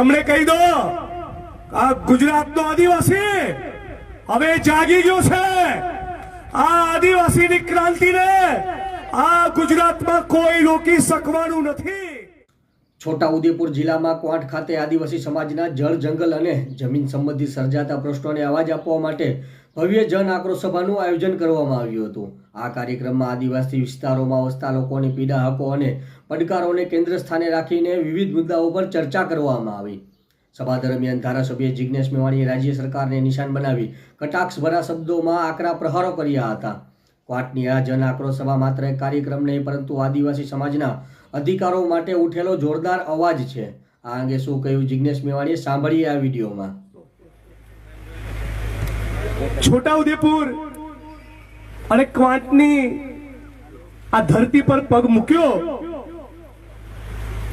એમણે કહી દો આ ગુજરાતનો આદિવાસી હવે જાગી ગયો છે. આ આદિવાસીની ક્રાંતિને આ ગુજરાતમાં કોઈ રોકી શકવાનું નથી. છોટાઉદેપુર જિલ્લામાં ક્વાંટ ખાતે આદિવાસી સમાજના જળ જંગલ અને જમીન સંબંધિત સર્જાતા પ્રશ્નોને અવાજ આપવા માટે ભવ્ય જન આક્રોશ સભાનું આયોજન કરવામાં આવ્યું હતું. આ કાર્યક્રમમાં આદિવાસી વિસ્તારોમાં વસતા લોકોની પીડા હકો અને પડકારોને કેન્દ્ર સ્થાને રાખીને વિવિધ મુદ્દાઓ પર ચર્ચા કરવામાં આવી. સભા દરમિયાન ધારાસભ્ય જિજ્ઞેશ મેવાણીએ રાજ્ય સરકારને નિશાન બનાવી કટાક્ષભરા શબ્દોમાં આકરા પ્રહારો કર્યા હતા. ક્વાટની આ જન આક્રોશ સભા માત્ર એક કાર્યક્રમ નહીં, પરંતુ આદિવાસી સમાજના અધિકારો માટે ઉઠેલો જોરદાર અવાજ છે. આ અંગે શું કહ્યું જિજ્ઞેશ મેવાણીએ સાંભળીએ આ વિડીયોમાં. છોટાઉદેપુર અને ક્વાંટની આ ધરતી પર પગ મૂક્યો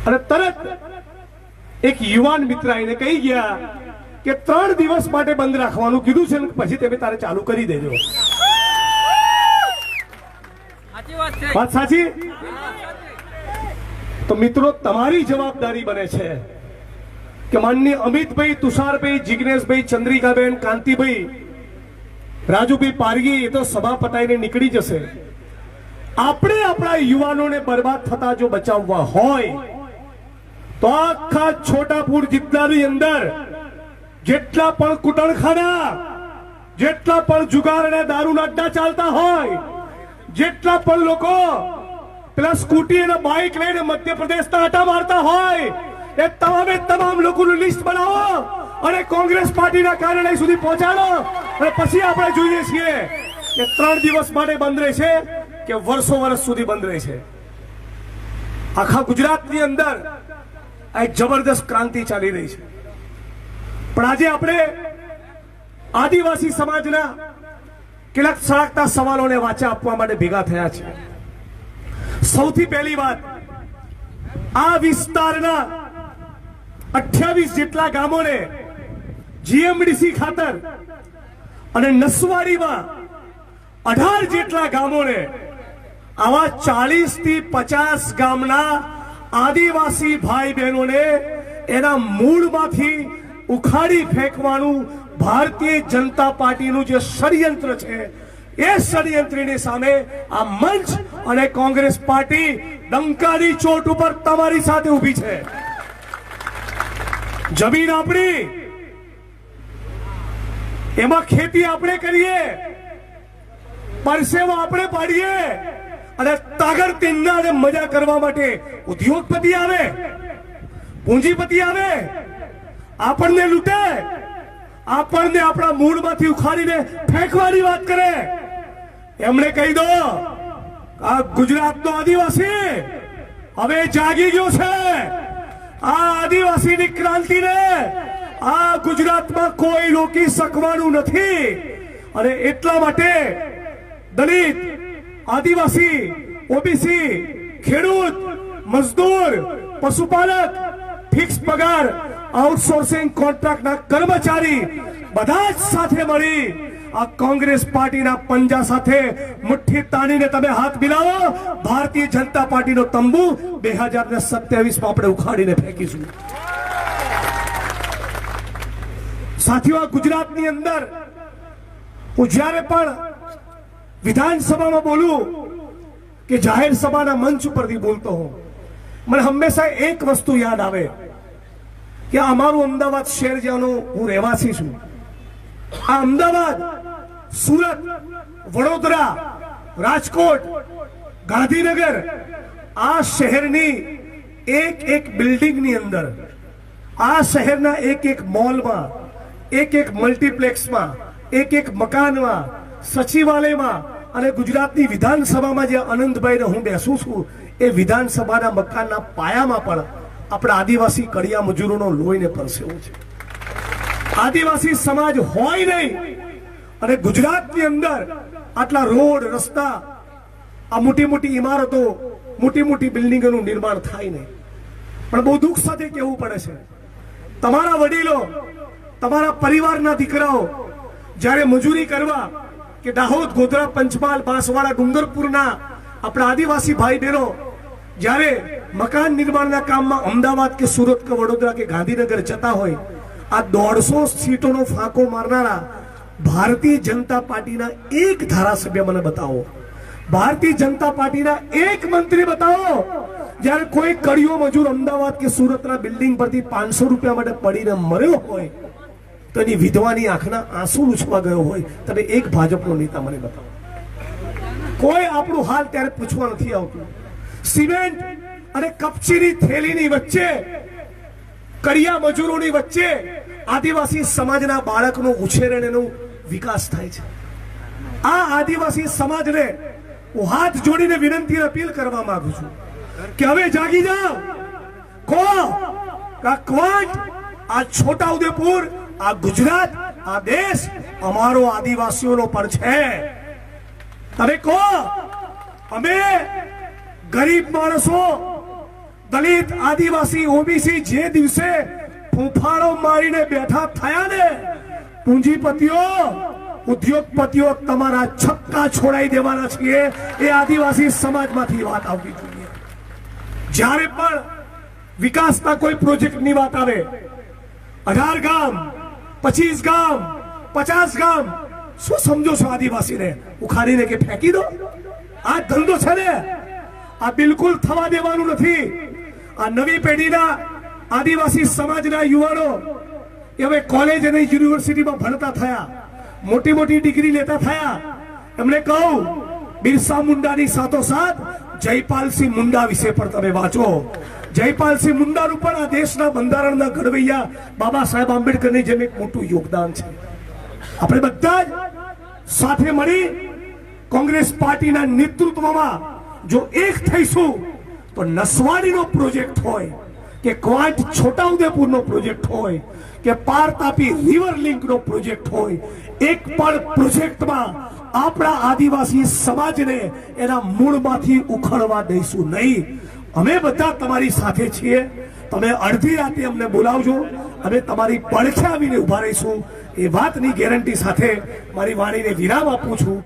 અને તરત એક યુવાન મિત્ર આવીને કહી ગયા કે ત્રણ દિવસ માટે બંધ રાખવાનું કીધું છે પછી તમે તારે ચાલુ કરી દેજો. વાત સાચી? તો મિત્રો તમારી જવાબદારી બને છે કે માનની અમિતભાઈ તુષારભાઈ જિગ્નેશભાઈ ચંદ્રિકાબેન કાંતિભાઈ રાજુભાઈ પારગી, એ તો સભા પટાઈને નીકળી જશે. આપણે આપણા યુવાનોને બરબાદ થતા જો બચાવવા હોય, તો આખા છોટાપુર જિલ્લાની અંદર જેટલા પણ કુટણખાના, જેટલા પણ જુગાર અને દારૂના અડ્ડા ચાલતા હોય, જેટલા પણ લોકો પેલા સ્કૂટી અને બાઇક લઈને મધ્યપ્રદેશના આટા મારતા હોય, એ તમામે તમામ લોકોનું લિસ્ટ બનાવો. અને કોંગ્રેસ પાર્ટીના કાર્યાલય સુધી પહોંચાડો. અને પછી આપણે જોઈએ છીએ કે ત્રણ દિવસ માટે બંધ રહેશે કે વર્ષો વર્ષ સુધી બંધ રહેશે આખા ગુજરાતની અંદર આ જબરદસ્ત ક્રાંતિ ચાલી રહી છે. પણ આજે આપણે આદિવાસી સમાજના કેટલાક સળગતા સવાલોને વાચા આપવા માટે ભેગા થયા છે. સૌથી પહેલી વાત, આ વિસ્તારના અઠ્યાવીસ જેટલા ગામોને જીએમડીસી ખાતર અને નસવાડીમાં અઢાર જેટલા ગામોને આવા ચાલીસથી પચાસ ગામના આદિવાસી ભાઈ બહેનોને એના મૂળમાંથી ઉખાડી ફેંકવાનું ભારતીય જનતા પાર્ટીનું જે ષડયંત્ર છે, એ ષડયંત્રની સામે આ મંચ અને કોંગ્રેસ પાર્ટી ડંકાની ચોટ ઉપર તમારી સાથે ઊભી છે. જમીન આપણી એમાં ખેતી આપણે કરીએ. પરસેવો આપણે પાડીએ. અને તાગર તેમના મજા કરવા માટે ઉદ્યોગપતિ આવે, પૂંજીપતિ આવે, આપણને લૂંટે, આપણને આપણા મૂળમાંથી ઉખાડીને ફેંકવાની વાત કરે. એમણે કહી દો, આ ગુજરાતનો આદિવાસી હવે જાગી ગયો છે. આ આદિવાસીની ક્રાંતિને આ ગુજરાતમાં કોઈ રોકી શકવાનું નથી. અને એટલા માટે દલિત, આદિવાસી, ઓબીસી, ખેડૂત, મજદૂર, પશુપાલક, ફિક્સ પગાર, આઉટસોર્સિંગ કોન્ટ્રાક્ટના કર્મચારી બધા જ સાથે મળી આ કોંગ્રેસ પાર્ટીના પંજા સાથે મુઠ્ઠી તાણીને તમે હાથ મિલાવો. ભારતીય જનતા પાર્ટીનો તંબુ બે હજાર ને સત્યાવીસમાં આપણે ઉખાડીને ફેંકીશું. સાથીઓ ગુજરાતની અંદર હું જ્યારે પણ વિધાનસભામાં બોલું કે જાહેર સભાના મંચ ઉપરથી બોલતો હું મને હંમેશા એક વસ્તુ યાદ આવે કે અમારું અમદાવાદ શહેર જ્યાંનો હું રહેવાસી છું, આ અમદાવાદ, સુરત, વડોદરા, રાજકોટ, ગાંધીનગર, આ શહેરની એક એક બિલ્ડિંગની અંદર, આ શહેરના એક એક મોલમાં એક એક મલ્ટીપ્લેક્સમાં, એક એક મકાનમાં, સચિવાલયમાં અને ગુજરાતની વિધાનસભામાં જે આનંદભાઈને હું બેસું છું, એ વિધાનસભાના મકાનના પાયામાં પણ આપણા આદિવાસી કડિયા મજૂરોનો લોહીને પરસેવો છે. આદિવાસી સમાજ હોય નહીં, અને ગુજરાતની અંદર આટલા રોડ, રસ્તા, આ મોટી મોટી ઇમારતો, મોટી મોટી બિલ્ડિંગોનું નિર્માણ થાય નહીં. પણ બહુ દુઃખ સાથે કહેવું પડે છે. તમારા વડીલો તમારા પરિવારના દીકરાઓ, જ્યારે મજૂરી કરવા કે દાહોદ, ગોધરા, પંચમહાલ, બાંસવાડા, ડુંગરપુરના આપણા આદિવાસી ભાઈ બહેનો, જ્યારે મકાન નિર્માણના કામમાં અમદાવાદ કે સુરત કે વડોદરા કે ગાંધીનગર જતા હોય, આ દોઢસો સીટોનો ફાંકો મારનારા ભારતીય જનતા પાર્ટીના એક ધારાસભ્ય મને બતાવો. ભારતીય જનતા પાર્ટીના એક મંત્રી બતાવો, જ્યારે કોઈ કડિયો મજૂર અમદાવાદ કે સુરતના બિલ્ડિંગ પરથી પાંચસો રૂપિયા માટે પડીને મર્યો હોય તો એની વિધવાની આંખના આંસુ લૂછવા ગયો હોય, તમે એક ભાજપનો નેતા મને બતાવો. કોઈ આપણું હાલ ત્યારે પૂછવા નથી આવતું. સિમેન્ટ અને કપચીની થેલીની વચ્ચે, કરિયા મજૂરોની વચ્ચે આદિવાસી સમાજના બાળકનો ઉછેર અને એનો વિકાસ થાય છે. આ આદિવાસી સમાજને હું હાથ જોડીને વિનંતી અપીલ કરવા માંગુ છું કે હવે જાગી જાઓ. કો આ ક્વાંટ આ છોટા ઉદેપુર આ ગુજરાત, આ દેશ અમારો આદિવાસીઓનો પણ છે. તમે કહો, અમે ગરીબ માણસો, દલિત, આદિવાસી, ઓબીસી જે દિવસે ફૂંફાળો મારીને બેઠા થયા ને, પૂંજીપતિઓ, ઉદ્યોગપતિઓ તમારા છક્કા છોડાઈ દેવાના છીએ, એ આદિવાસી સમાજમાંથી વાત આવવી જોઈએ. જ્યારે પણ વિકાસના કોઈ પ્રોજેક્ટની વાત આવે, અઢાર ગામ પચીસ ગામ, પચાસ ગામ. શું સમજો છો આદિવાસીને? ઉખાડીને કે ફેંકી દો? આ ધંધો છે ને, આ બિલકુલ થવા દેવાનું નથી. આ નવી પેઢીના આદિવાસી સમાજના યુવાનો હવે કોલેજ અને યુનિવર્સિટીમાં ભણતા થયા, મોટી મોટી ડિગ્રી લેતા થયા. એમણે કહું બિરસા મુંડાની સાથોસાથ જયપાલસિંહ મુંડા વિશે પણ તમે વાંચો. જયપાલસિંહ મુંડાનું પણ આ દેશના બંધારણના ઘડવૈયા બાબા સાહેબ આંબેડકરની જેમ એક મોટું યોગદાન છે. આપણે બધા જ સાથે મળી કોંગ્રેસ પાર્ટીના નેતૃત્વમાં જો એક થઈશું, તો નસવાડીનો પ્રોજેક્ટ હોય, કે ક્વાંટ છોટાઉદેપુરનો પ્રોજેક્ટ હોય, કે પાર તાપી રિવર લિંકનો પ્રોજેક્ટ હોય, એક પણ પ્રોજેક્ટમાં આપણા આદિવાસી સમાજને એના મૂળમાંથી ઉખડવા દઈશું નહીં. અમે બધા તમારી સાથે છીએ. તમે અડધી રાતે અમને બોલાવજો. અમે તમારી પડખે આવીને ઊભા રહીશું. એ વાતની ગેરંટી સાથે મારી વાણીને વિરામ આપું છું.